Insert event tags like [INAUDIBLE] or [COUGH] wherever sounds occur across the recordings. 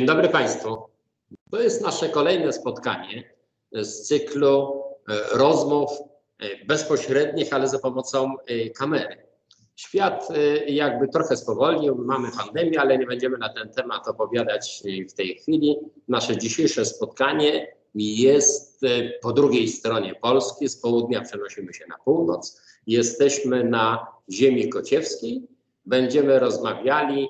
Dzień dobry Państwu. To jest nasze kolejne spotkanie z cyklu e, rozmów e, bezpośrednich, ale za pomocą e, kamery. Świat jakby trochę spowolnił, mamy pandemię, ale nie będziemy na ten temat opowiadać w tej chwili. Nasze dzisiejsze spotkanie jest po drugiej stronie Polski, z południa przenosimy się na północ. Jesteśmy na ziemi kociewskiej. Będziemy rozmawiali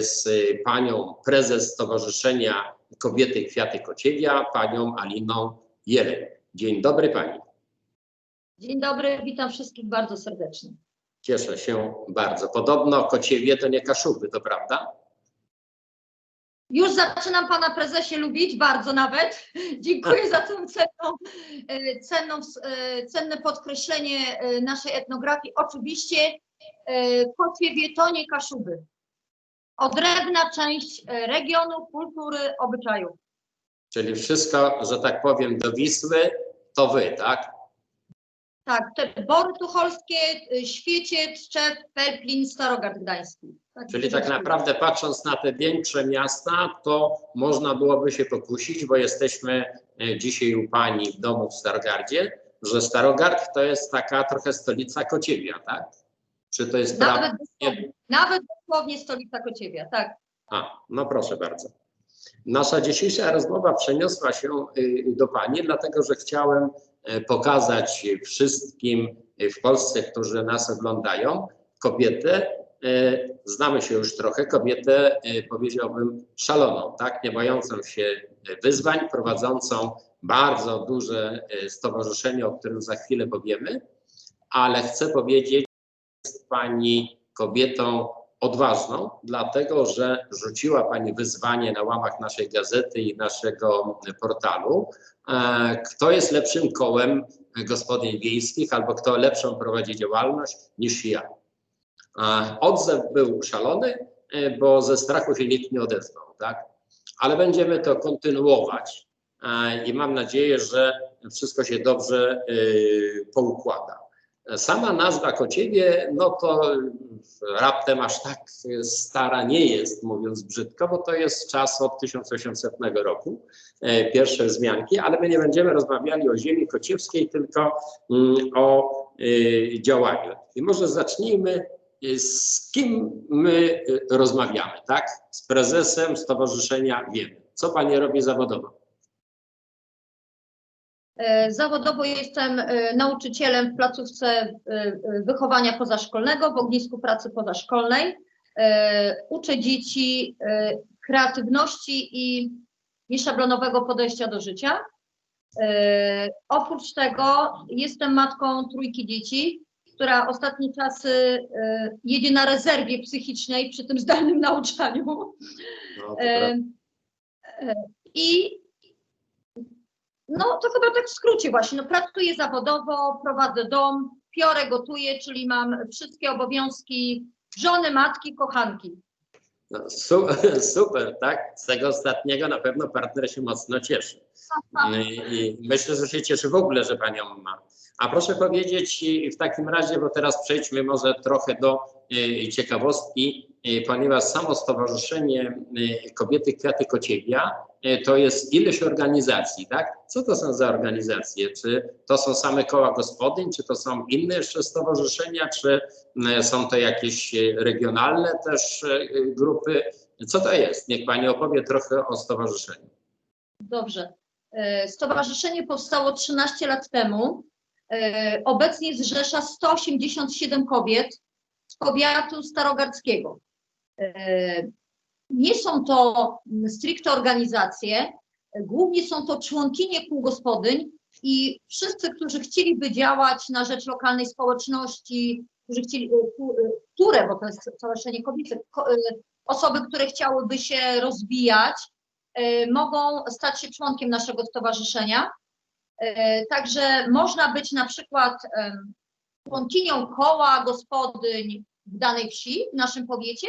z panią prezes Stowarzyszenia Kobiety Kwiaty Kociewia, panią Aliną Jeleń. Dzień dobry pani. Dzień dobry, witam wszystkich bardzo serdecznie. Cieszę się bardzo. Podobno Kociewie to nie Kaszuby, to prawda? Już zaczynam pana prezesie lubić, bardzo nawet. [LAUGHS] Dziękuję [LAUGHS] za tą cenną, e, cenną, e, cenne podkreślenie e, naszej etnografii. Oczywiście Kociewie to nie Kaszuby. Odrębna część regionu, kultury, obyczajów. Czyli wszystko, że tak powiem, do Wisły to wy, tak? Tak, te Bory Tucholskie, y, Świecie, Tczew, Pelplin, Starogard Gdański. Tak, Czyli tak naprawdę patrząc na te większe miasta, to można byłoby się pokusić, bo jesteśmy e, dzisiaj u Pani w domu w Stargardzie, że Starogard to jest taka trochę stolica Kociewia, tak? Czy to jest Nawet prawda? dosłownie, nawet dosłownie stolica Kociewia, tak. A, no proszę bardzo. Nasza dzisiejsza rozmowa przeniosła się y, do Pani, dlatego że chciałem e, pokazać wszystkim w Polsce, którzy nas oglądają, kobietę, e, znamy się już trochę, kobietę e, powiedziałbym szaloną, tak, nie bojącą się wyzwań, prowadzącą bardzo duże stowarzyszenie, o którym za chwilę powiemy, ale chcę powiedzieć, Pani kobietą odważną, dlatego że rzuciła Pani wyzwanie na łamach naszej gazety i naszego portalu, e, kto jest lepszym kołem gospodyń wiejskich albo kto lepszą prowadzi działalność niż ja. E, odzew był szalony, e, bo ze strachu się nikt nie odezwał, tak? Ale będziemy to kontynuować i mam nadzieję, że wszystko się dobrze poukłada. Sama nazwa Kociewie, no to raptem aż tak stara nie jest, mówiąc brzydko, bo to jest czas od 1800 roku, e, pierwsze wzmianki, ale my nie będziemy rozmawiali o ziemi kociewskiej, tylko mm, o e, działaniu. I może zacznijmy e, z kim my rozmawiamy, tak? Z prezesem Stowarzyszenia Wiemy. Co pani robi zawodowo? E, zawodowo jestem e, nauczycielem w placówce e, wychowania pozaszkolnego, w ognisku pracy pozaszkolnej. Uczę dzieci kreatywności i nieszablonowego podejścia do życia. Oprócz tego jestem matką trójki dzieci, która ostatnie czasy jedzie na rezerwie psychicznej przy tym zdalnym nauczaniu. No, I no to chyba tak w skrócie właśnie, no pracuję zawodowo, prowadzę dom, piorę, gotuję, czyli mam wszystkie obowiązki żony, matki, kochanki. No, su [LAUGHS] super, tak? Z tego ostatniego na pewno partner się mocno cieszy. I, I, myślę, że się cieszy w ogóle, że panią ma. A proszę powiedzieć w takim razie, bo teraz przejdźmy może trochę do y, ciekawostki, y, ponieważ samo Stowarzyszenie y, Kobiety Kwiaty Kociewia E, to jest ileś organizacji, tak? Co to są za organizacje? Czy to są same koła gospodyń, czy to są inne jeszcze stowarzyszenia, czy e, są to jakieś e, regionalne też grupy? Co to jest? Niech Pani opowie trochę o stowarzyszeniu. Dobrze. Stowarzyszenie powstało 13 lat temu. Obecnie zrzesza 187 kobiet z powiatu starogardzkiego. Nie są to stricte organizacje, głównie są to członkinie kół gospodyń i wszyscy, którzy chcieliby działać na rzecz lokalnej społeczności, którzy chcieli, e, e, które, bo to jest stowarzyszenie kobiety, e, osoby, które chciałyby się rozwijać, mogą stać się członkiem naszego stowarzyszenia. Także można być na przykład członkinią koła gospodyń w danej wsi, w naszym powiecie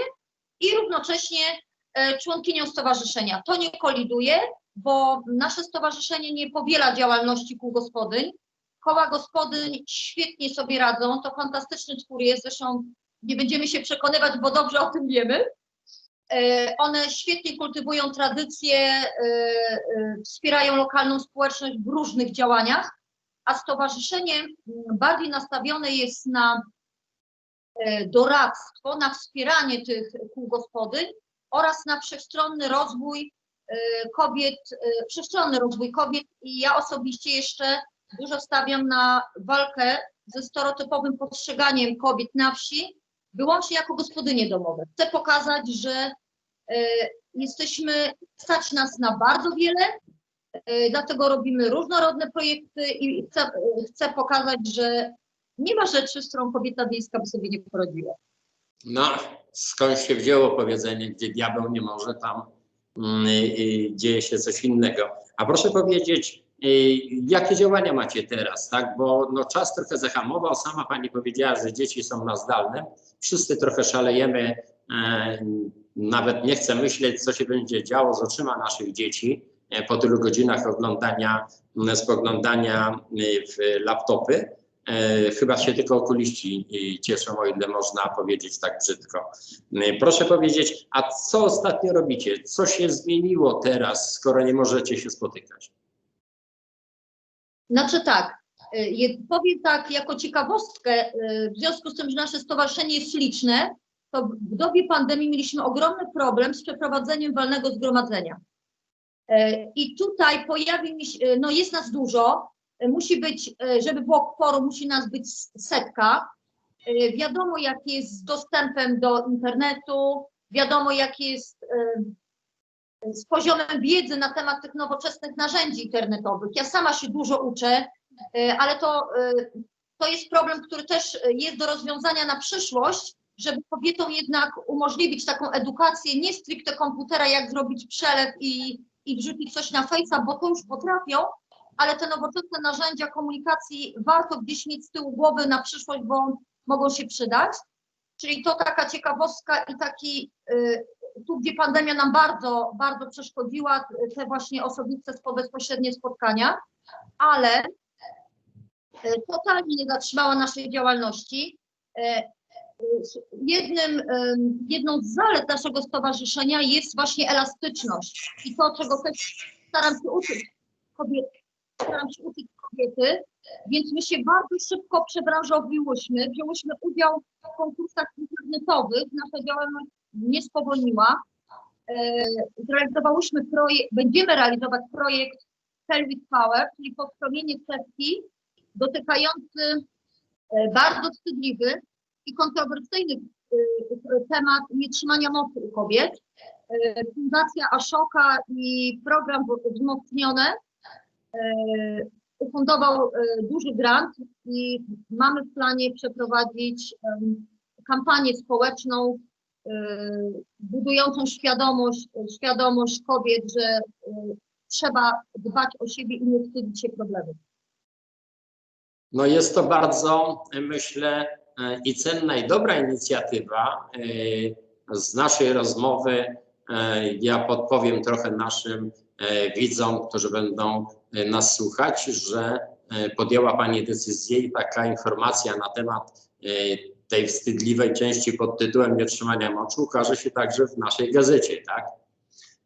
i równocześnie E, członkinią stowarzyszenia. To nie koliduje, bo nasze stowarzyszenie nie powiela działalności kół gospodyń. Koła gospodyń świetnie sobie radzą, to fantastyczny twór jest, zresztą nie będziemy się przekonywać, bo dobrze o tym wiemy. E, One świetnie kultywują tradycje, e, wspierają lokalną społeczność w różnych działaniach, a stowarzyszenie bardziej nastawione jest na e, doradztwo, na wspieranie tych kół gospodyń oraz na wszechstronny rozwój e, kobiet, e, wszechstronny rozwój kobiet i ja osobiście jeszcze dużo stawiam na walkę ze stereotypowym postrzeganiem kobiet na wsi, wyłącznie jako gospodynie domowe. Chcę pokazać, że jesteśmy, stać nas na bardzo wiele, dlatego robimy różnorodne projekty i chcę, e, chcę pokazać, że nie ma rzeczy, z którą kobieta wiejska by sobie nie poradziła. No, skąd się wzięło powiedzenie, gdzie diabeł nie może, tam mm, y, y, dzieje się coś innego. A proszę powiedzieć, jakie działania macie teraz, tak? Bo no, czas trochę zahamował, sama pani powiedziała, że dzieci są na zdalnym, wszyscy trochę szalejemy, e, nawet nie chcę myśleć, co się będzie działo z oczyma naszych dzieci e, po tylu godzinach oglądania, m, spoglądania y, w laptopy. E, Chyba się tylko okuliści y, cieszą, o ile można powiedzieć tak brzydko. Y, Proszę powiedzieć, a co ostatnio robicie? Co się zmieniło teraz, skoro nie możecie się spotykać? Znaczy tak, y, powiem tak jako ciekawostkę, w związku z tym, że nasze stowarzyszenie jest liczne, to w dobie pandemii mieliśmy ogromny problem z przeprowadzeniem walnego zgromadzenia. Y, I tutaj pojawi mi się, y, no jest nas dużo, y, musi być, żeby było kworum, musi nas być setka. Wiadomo, jak jest z dostępem do internetu, wiadomo, jak jest z poziomem wiedzy na temat tych nowoczesnych narzędzi internetowych. Ja sama się dużo uczę, ale to, to jest problem, który też jest do rozwiązania na przyszłość, żeby kobietom jednak umożliwić taką edukację, nie stricte komputera, jak zrobić przelew i, i wrzucić coś na Face'a, bo to już potrafią, ale te nowoczesne narzędzia komunikacji warto gdzieś mieć z tyłu głowy na przyszłość, bo mogą się przydać. Czyli to taka ciekawostka i taki, y, tu gdzie pandemia nam bardzo, bardzo przeszkodziła, te właśnie osobiste, bezpośrednie spotkania, ale y, totalnie nie zatrzymała naszej działalności. Y, Jednym, ym, jedną z zalet naszego stowarzyszenia jest właśnie elastyczność. I to, czego też staram się uczyć kobiety, staram się uczyć kobiety, więc my się bardzo szybko przebranżowiłyśmy, wzięłyśmy udział w konkursach internetowych, nasza działalność nie spowolniła. E, Zrealizowałyśmy projekt, będziemy realizować projekt Pelvic Power, czyli podstawienie cewki dotykający e, bardzo wstydliwy i kontrowersyjny e, temat nietrzymania mocy u kobiet. E, Fundacja Ashoka i program wzmocnione ufundował duży grant i mamy w planie przeprowadzić kampanię społeczną budującą świadomość, świadomość kobiet, że trzeba dbać o siebie i nie wstydzić się problemów. No jest to bardzo, myślę, i cenna i dobra inicjatywa. E, Z naszej rozmowy e, ja podpowiem trochę naszym e, widzom, którzy będą e, nas słuchać, że e, podjęła Pani decyzję i taka informacja na temat e, tej wstydliwej części pod tytułem Nietrzymania moczu ukaże się także w naszej gazecie, tak?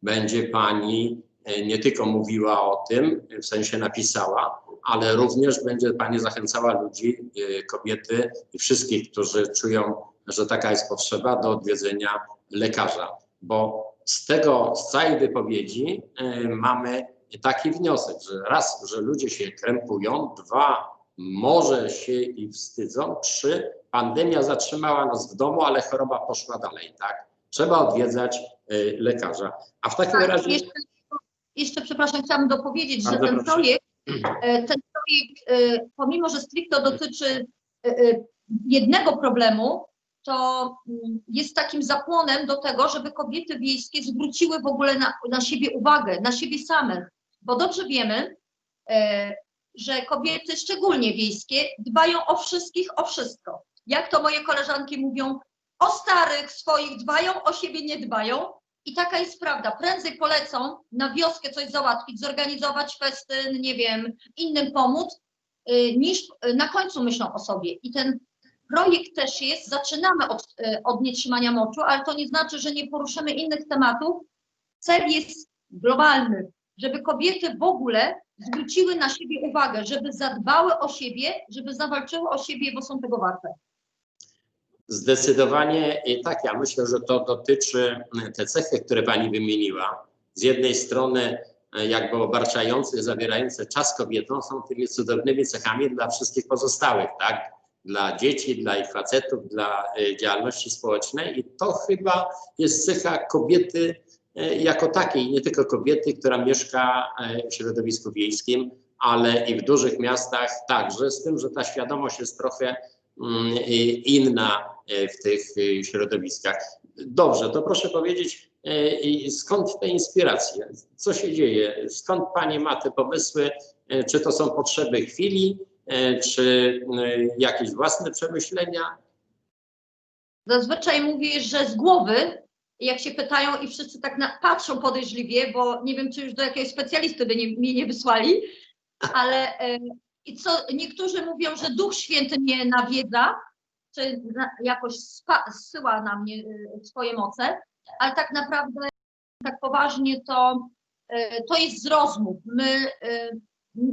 Będzie Pani e, nie tylko mówiła o tym, w sensie napisała, ale również będzie Pani zachęcała ludzi, e, kobiety i wszystkich, którzy czują, że taka jest potrzeba do odwiedzenia lekarza. Bo z tego, z całej wypowiedzi e, mamy taki wniosek, że raz, że ludzie się krępują, dwa, może się i wstydzą, trzy, pandemia zatrzymała nas w domu, ale choroba poszła dalej, tak? Trzeba odwiedzać e, lekarza. A w takim Tak, razie... jeszcze, jeszcze, przepraszam, chciałam dopowiedzieć, że Bardzo ten proszę. projekt, ten projekt, e, pomimo że stricte dotyczy e, e, jednego problemu, to mm, jest takim zapłonem do tego, żeby kobiety wiejskie zwróciły w ogóle na, na siebie uwagę, na siebie samych, bo dobrze wiemy, e, że kobiety, szczególnie wiejskie, dbają o wszystkich, o wszystko. Jak to moje koleżanki mówią, o starych swoich dbają, o siebie nie dbają. I taka jest prawda. Prędzej polecą na wioskę coś załatwić, zorganizować festyn, nie wiem, innym pomóc, y, niż y, na końcu myślą o sobie. I ten projekt też jest, zaczynamy od, e, od nietrzymania moczu, ale to nie znaczy, że nie poruszymy innych tematów. Cel jest globalny, żeby kobiety w ogóle zwróciły na siebie uwagę, żeby zadbały o siebie, żeby zawalczyły o siebie, bo są tego warte. Zdecydowanie i tak. Ja myślę, że to dotyczy e, te cechy, które Pani wymieniła. Z jednej strony e, jakby obarczające, zawierające czas kobietom są tymi cudownymi cechami dla wszystkich pozostałych, tak? Dla dzieci, dla ich facetów, dla e, działalności społecznej i to chyba jest cecha kobiety e, jako takiej, nie tylko kobiety, która mieszka e, w środowisku wiejskim, ale i w dużych miastach także, z tym, że ta świadomość jest trochę mm, inna e, w tych e, środowiskach. Dobrze, to proszę powiedzieć, e, skąd te inspiracje? Co się dzieje? Skąd Pani ma te pomysły? E, Czy to są potrzeby chwili, e, czy e, jakieś własne przemyślenia? Zazwyczaj mówię, że z głowy, jak się pytają i wszyscy tak na, patrzą podejrzliwie, bo nie wiem, czy już do jakiegoś specjalisty by nie, mnie nie wysłali, ale e, i co niektórzy mówią, że Duch Święty mnie nawiedza, czy jakoś zsyła na mnie swoje moce, ale tak naprawdę tak poważnie to, e, to jest z rozmów. My e,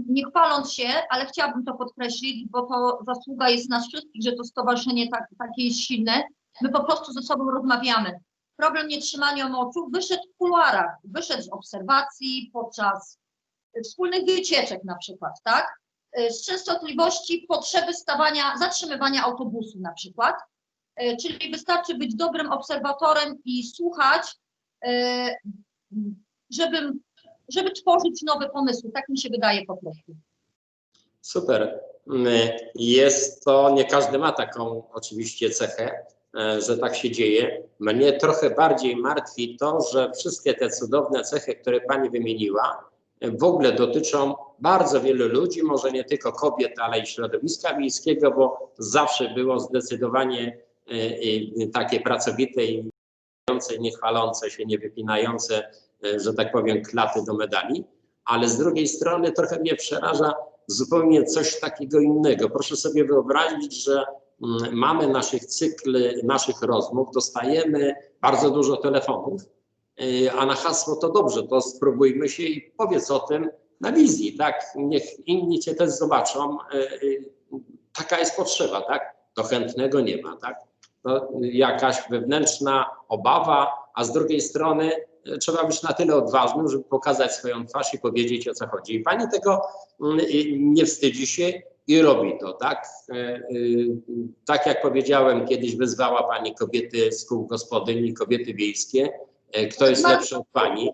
nie chwaląc się, ale chciałabym to podkreślić, bo to zasługa jest nas wszystkich, że to stowarzyszenie tak, takie jest silne. My po prostu ze sobą rozmawiamy. Problem nietrzymania moczu wyszedł w kuluarach, wyszedł z obserwacji podczas y, wspólnych wycieczek na przykład, tak? Y, Z częstotliwości potrzeby stawania, zatrzymywania autobusu na przykład. Y, Czyli wystarczy być dobrym obserwatorem i słuchać, y, żeby, żeby tworzyć nowe pomysły. Tak mi się wydaje po prostu. Super. Jest to, nie każdy ma taką oczywiście cechę, że tak się dzieje. Mnie trochę bardziej martwi to, że wszystkie te cudowne cechy, które Pani wymieniła, w ogóle dotyczą bardzo wielu ludzi, może nie tylko kobiet, ale i środowiska wiejskiego, bo zawsze było zdecydowanie e, e, takie pracowite i nie chwalące się, nie wypinające, e, że tak powiem, klaty do medali. Ale z drugiej strony trochę mnie przeraża zupełnie coś takiego innego. Proszę sobie wyobrazić, że mm, mamy naszych cykli, naszych rozmów, dostajemy bardzo dużo telefonów, a na hasło to dobrze, to spróbujmy się i powiedz o tym na wizji, tak? Niech inni cię też zobaczą. Yy, yy, Taka jest potrzeba, tak? To chętnego nie ma, tak? To jakaś wewnętrzna obawa, a z drugiej strony trzeba być na tyle odważnym, żeby pokazać swoją twarz i powiedzieć o co chodzi. I pani tego nie wstydzi się i robi to, tak? Tak jak powiedziałem, kiedyś wyzwała pani kobiety z kół gospodyń i kobiety wiejskie. E, Kto jest lepszy od pani?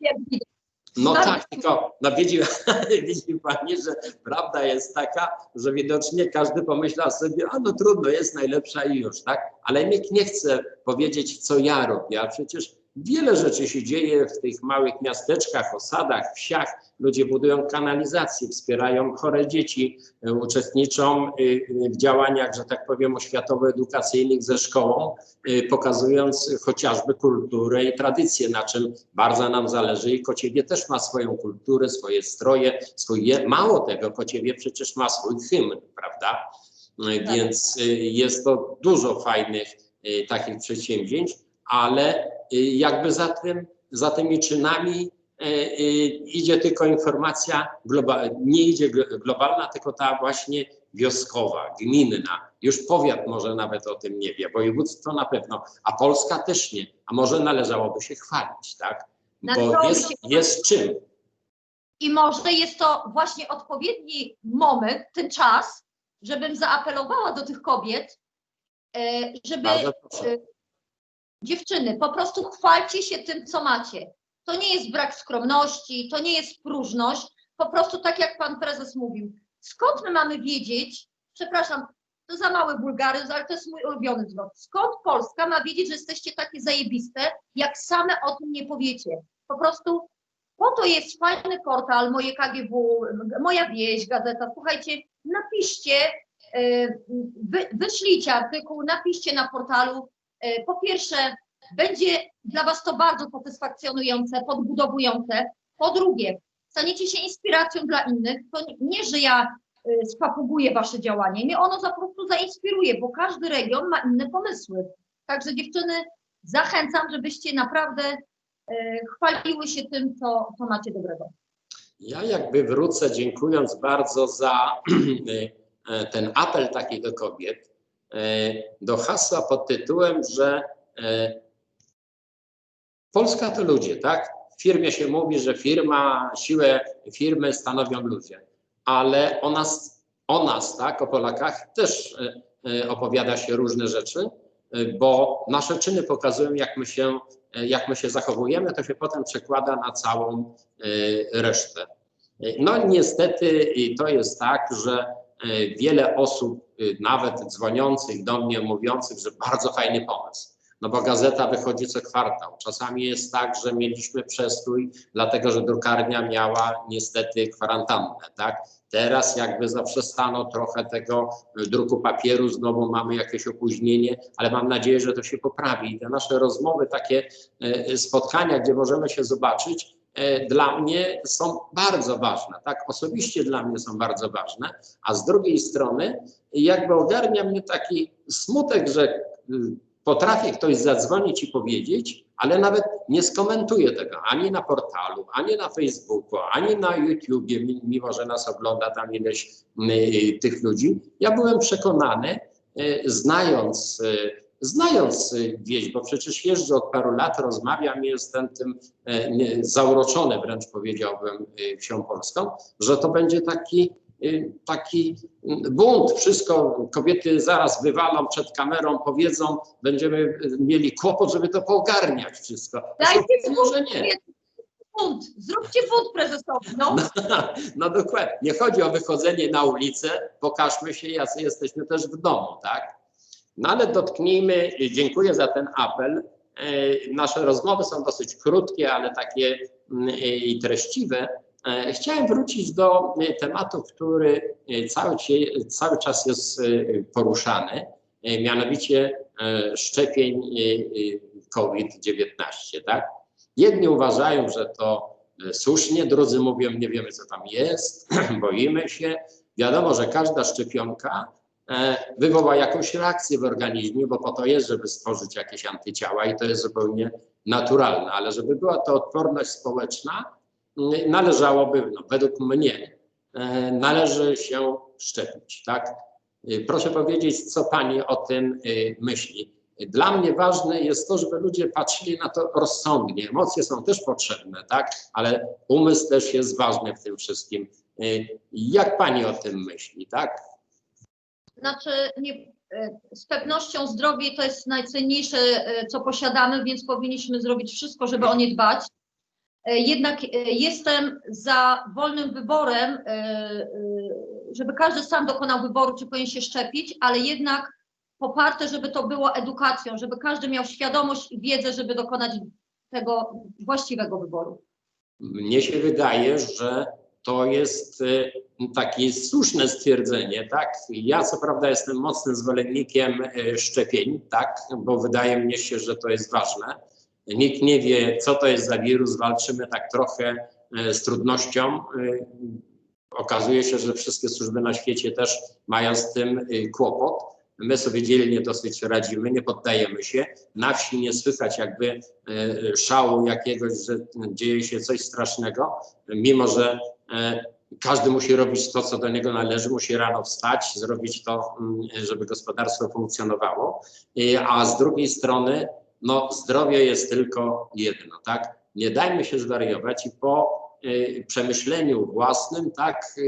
No tak, tylko no widzi, [LAUGHS] widzi pani, że prawda jest taka, że widocznie każdy pomyślał sobie, a no trudno, jest najlepsza i już, tak? Ale nikt nie chce powiedzieć, co ja robię, a przecież wiele rzeczy się dzieje w tych małych miasteczkach, osadach, wsiach. Ludzie budują kanalizacje, wspierają chore dzieci, y, uczestniczą y, w działaniach, że tak powiem, oświatowo-edukacyjnych ze szkołą, y, pokazując chociażby kulturę i tradycję, na czym bardzo nam zależy. I Kociewie też ma swoją kulturę, swoje stroje, swój, mało tego, Kociewie przecież ma swój hymn, prawda? Tak. Więc jest to dużo fajnych takich przedsięwzięć, ale jakby za tym, za tymi czynami y, y, idzie tylko informacja, globa, nie idzie glo- globalna, tylko ta właśnie wioskowa, gminna. Już powiat może nawet o tym nie wie, województwo na pewno, a Polska też nie. A może należałoby się chwalić, tak? Bo jest, jest czym. I może jest to właśnie odpowiedni moment, ten czas, żebym zaapelowała do tych kobiet, e, żeby e, dziewczyny, po prostu chwalcie się tym, co macie. To nie jest brak skromności, to nie jest próżność, po prostu tak jak pan prezes mówił. Skąd my mamy wiedzieć, przepraszam, to za mały wulgaryzm, ale to jest mój ulubiony zwrot. Skąd Polska ma wiedzieć, że jesteście takie zajebiste, jak same o tym nie powiecie? Po prostu po to jest fajny portal, moje KGW, moja wieś, gazeta. Słuchajcie, napiszcie, e, wy, wyślijcie artykuł, napiszcie na portalu. E, Po pierwsze, będzie dla Was to bardzo satysfakcjonujące, podbudowujące. Po drugie, staniecie się inspiracją dla innych. To nie- że ja y, spapuguje wasze działanie. Nie, ono za po prostu zainspiruje, bo każdy region ma inne pomysły. Także dziewczyny, zachęcam, żebyście naprawdę y, chwaliły się tym, co, co macie dobrego. Ja jakby wrócę, dziękując bardzo za [CLEARS THROAT] e, ten apel taki do kobiet, e, do hasła pod tytułem, że e, Polska to ludzie, tak? W firmie się mówi, że firma, siłę firmy stanowią ludzie, ale o nas, o nas, tak, o Polakach też e, e, opowiada się różne rzeczy, e, bo nasze czyny pokazują, jak my się, e, jak my się zachowujemy, to się potem przekłada na całą e, resztę. No niestety to jest tak, że e, wiele osób, e, nawet dzwoniących do mnie, mówiących, że bardzo fajny pomysł. No bo gazeta wychodzi co kwartał. Czasami jest tak, że mieliśmy przestój, dlatego że drukarnia miała niestety kwarantannę, tak? Teraz jakby zaprzestano trochę tego e, druku papieru, znowu mamy jakieś opóźnienie, ale mam nadzieję, że to się poprawi. I te nasze rozmowy, takie e, spotkania, gdzie możemy się zobaczyć, e, dla mnie są bardzo ważne, tak? Osobiście dla mnie są bardzo ważne, a z drugiej strony jakby ogarnia mnie taki smutek, że y, potrafię ktoś zadzwonić i powiedzieć, ale nawet nie skomentuje tego ani na portalu, ani na Facebooku, ani na YouTubie, mi- mimo że nas ogląda tam ileś y, tych ludzi. Ja byłem przekonany, y, znając, znając wieś, bo przecież jeżdżę od paru lat, rozmawiam i jestem tym e, zauroczony wręcz powiedziałbym y, wsią polską, że to będzie taki, y, taki bunt. Wszystko kobiety zaraz wywalą przed kamerą, powiedzą, będziemy mieli kłopot, żeby to poogarniać wszystko. Dajcie Zresztą bunt, że nie. bunt, zróbcie bunt prezesowi, no. [LAUGHS] No dokładnie. Nie chodzi o wychodzenie na ulicę, pokażmy się, jacy jesteśmy też w domu, tak? No ale dotknijmy, dziękuję za ten apel. E, Nasze rozmowy są dosyć krótkie, ale takie mm, i treściwe. E, Chciałem wrócić do e, tematu, który e, cały, cały czas jest e, poruszany, e, mianowicie e, szczepień e, e, COVID-19, tak? Jedni uważają, że to e, słusznie, drudzy mówią, nie wiemy co tam jest, [CLEARS THROAT] boimy się. Wiadomo, że każda szczepionka e, wywoła jakąś reakcję w organizmie, bo po to jest, żeby stworzyć jakieś antyciała i to jest zupełnie naturalne, ale żeby była to odporność społeczna, mm, należałoby, no, według mnie, e, należy się szczepić, tak? Y, Proszę powiedzieć, co Pani o tym myśli. Dla mnie ważne jest to, żeby ludzie patrzyli na to rozsądnie. Emocje są też potrzebne, tak? Ale umysł też jest ważny w tym wszystkim. Jak Pani o tym myśli, tak? Znaczy, nie, e, z pewnością zdrowie to jest najcenniejsze, e, co posiadamy, więc powinniśmy zrobić wszystko, żeby o nie dbać. E, Jednak jestem za wolnym wyborem, żeby każdy sam dokonał wyboru, czy powinien się szczepić, ale jednak poparte, żeby to było edukacją, żeby każdy miał świadomość i wiedzę, żeby dokonać tego właściwego wyboru. Mnie się wydaje, że to jest y, takie słuszne stwierdzenie, tak? Ja co prawda jestem mocnym zwolennikiem y, szczepień, tak? Bo wydaje mi się, że to jest ważne. Nikt nie wie, co to jest za wirus, walczymy tak trochę y, z trudnością. Okazuje się, że wszystkie służby na świecie też mają z tym kłopot. My sobie dzielnie dosyć radzimy, nie poddajemy się. Na wsi nie słychać jakby szału jakiegoś, że dzieje się coś strasznego, mimo że każdy musi robić to, co do niego należy, musi rano wstać, zrobić to, mm, żeby gospodarstwo funkcjonowało, E, a z drugiej strony, no zdrowie jest tylko jedno, tak? Nie dajmy się zwariować i po e, przemyśleniu własnym, tak, e,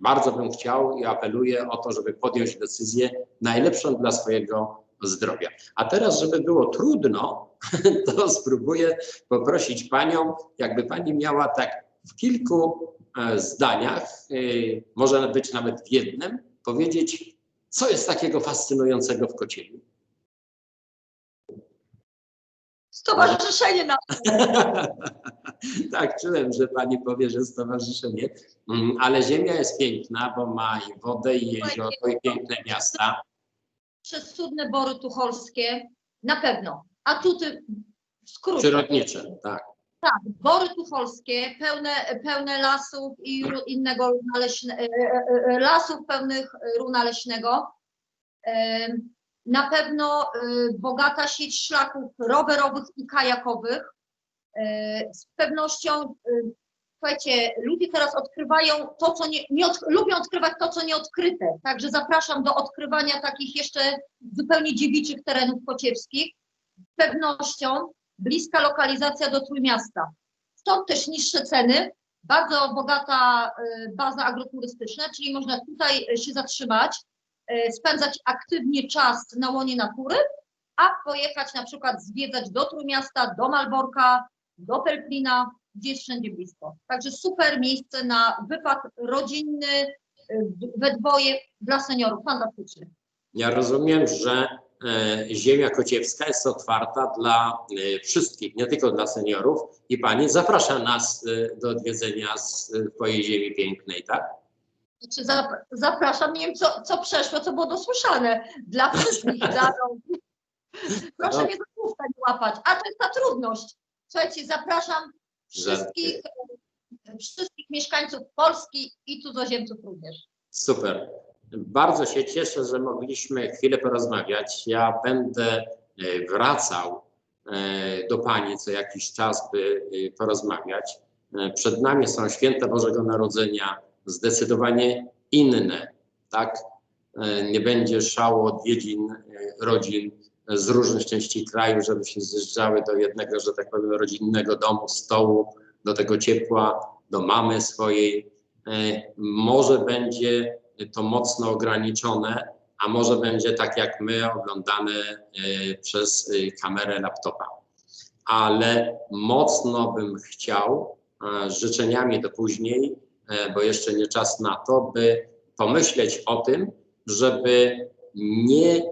bardzo bym chciał i apeluję o to, żeby podjąć decyzję najlepszą dla swojego zdrowia. A teraz, żeby było trudno, [LAUGHS] to spróbuję poprosić Panią, jakby Pani miała tak w kilku e, zdaniach, e, może być nawet w jednym, powiedzieć, co jest takiego fascynującego w Kocieniu. Stowarzyszenie na [LAUGHS] tak, czułem, że Pani powie, że stowarzyszenie, Mm, ale ziemia jest piękna, bo ma i wodę, i jezioro, i piękne miasta. przez cudne bory tucholskie, na pewno. Atuty w skrócie. Przyrodnicze, tak. Tak, bory tucholskie, pełne, pełne lasów i innego leśne, e, e, e, lasów pełnych runa leśnego. Na pewno bogata sieć szlaków rowerowych i kajakowych. Z pewnością, słuchajcie, ludzie teraz odkrywają to, co nie, nie od, lubią odkrywać to, co nieodkryte. Także zapraszam do odkrywania takich jeszcze zupełnie dziewiczych terenów kociewskich. Z pewnością bliska lokalizacja do Trójmiasta. Stąd też niższe ceny, bardzo bogata e, baza agroturystyczna, czyli można tutaj e, się zatrzymać, e, spędzać aktywnie czas na łonie natury, a pojechać na przykład zwiedzać do Trójmiasta, do Malborka, do Pelplina, gdzie jest wszędzie blisko. Także super miejsce na wypad rodzinny, we dwoje dla seniorów, fantastyczny. Ja rozumiem, że ziemia kociewska jest otwarta dla e, wszystkich, nie tylko dla seniorów. I pani zaprasza nas e, do odwiedzenia z e, twojej ziemi pięknej, tak? Znaczy zap- zapraszam, nie wiem co, co przeszło, co było dosłyszane. Dla wszystkich, dla [LAUGHS] Proszę No. mnie łapać. A to jest ta trudność. Słuchajcie, zapraszam wszystkich, e, wszystkich mieszkańców Polski i cudzoziemców również. Super. Bardzo się cieszę, że mogliśmy chwilę porozmawiać. Ja będę e, wracał e, do Pani co jakiś czas, by e, porozmawiać. Przed nami są święta Bożego Narodzenia, zdecydowanie inne, tak? Nie będzie szału odwiedzin rodzin z różnych części kraju, żeby się zjeżdżały do jednego, że tak powiem, rodzinnego domu, stołu, do tego ciepła, do mamy swojej. Może będzie to mocno ograniczone, a może będzie tak jak my, oglądane e, przez e, kamerę laptopa. Ale mocno bym chciał, e, z życzeniami do później, e, bo jeszcze nie czas na to, by pomyśleć o tym, żeby nie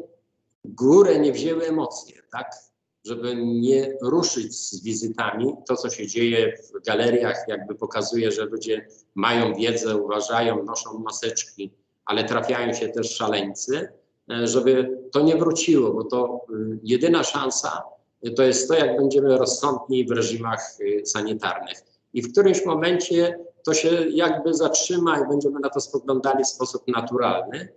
górę nie wzięły emocje, tak? Żeby nie ruszyć z wizytami. To, co się dzieje w galeriach, jakby pokazuje, że ludzie mają wiedzę, uważają, noszą maseczki, ale trafiają się też szaleńcy, e, żeby to nie wróciło, bo to y, jedyna szansa y, to jest to, jak będziemy rozsądni w reżimach sanitarnych. I w którymś momencie to się jakby zatrzyma i będziemy na to spoglądali w sposób naturalny.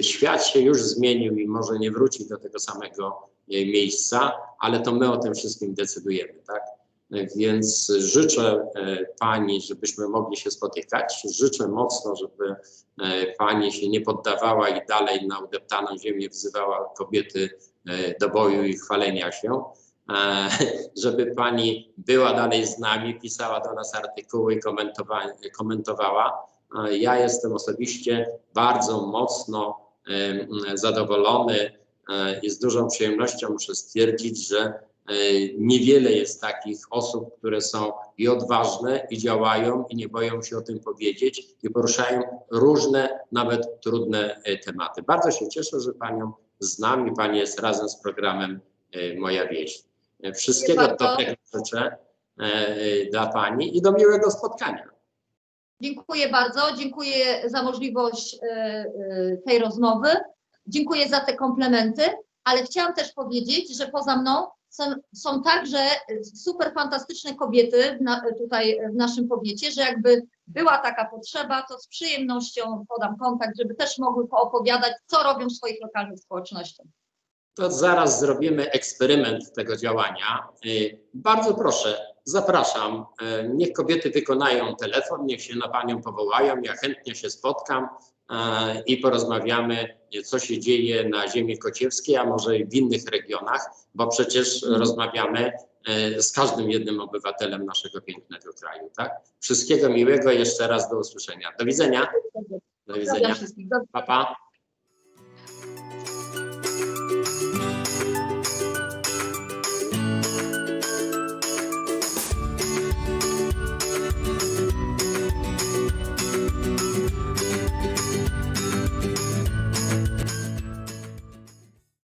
Świat się już zmienił i może nie wróci do tego samego miejsca, ale to my o tym wszystkim decydujemy, tak? Więc życzę e, Pani, żebyśmy mogli się spotykać. Życzę mocno, żeby e, Pani się nie poddawała i dalej na udeptaną ziemię wzywała kobiety e, do boju i chwalenia się. E, [LAUGHS] Żeby Pani była dalej z nami, pisała do nas artykuły, komentowa- komentowała. E, Ja jestem osobiście bardzo mocno zadowolony e, i z dużą przyjemnością muszę stwierdzić, że e, niewiele jest takich osób, które są i odważne, i działają, i nie boją się o tym powiedzieć, i poruszają różne, nawet trudne e, tematy. Bardzo się cieszę, że Panią znam i Pani jest razem z programem e, Moja Wieś. E, Wszystkiego dobrego życzę e, e, dla Pani i do miłego spotkania. Dziękuję bardzo. Dziękuję za możliwość e, e, tej rozmowy. Dziękuję za te komplementy, ale chciałam też powiedzieć, że poza mną są, są także super fantastyczne kobiety na, tutaj w naszym powiecie, że jakby była taka potrzeba, to z przyjemnością podam kontakt, żeby też mogły poopowiadać, co robią w swoich lokalnych społecznościach. To zaraz zrobimy eksperyment tego działania. Y, Bardzo proszę, zapraszam. Y, Niech kobiety wykonają telefon, niech się na Panią powołają. Ja chętnie się spotkam i porozmawiamy, y, co się dzieje na ziemi kociewskiej, a może i w innych regionach, bo przecież rozmawiamy y, z każdym jednym obywatelem naszego pięknego kraju. Tak? Wszystkiego miłego jeszcze raz do usłyszenia. Do widzenia. Do widzenia. Pa, pa.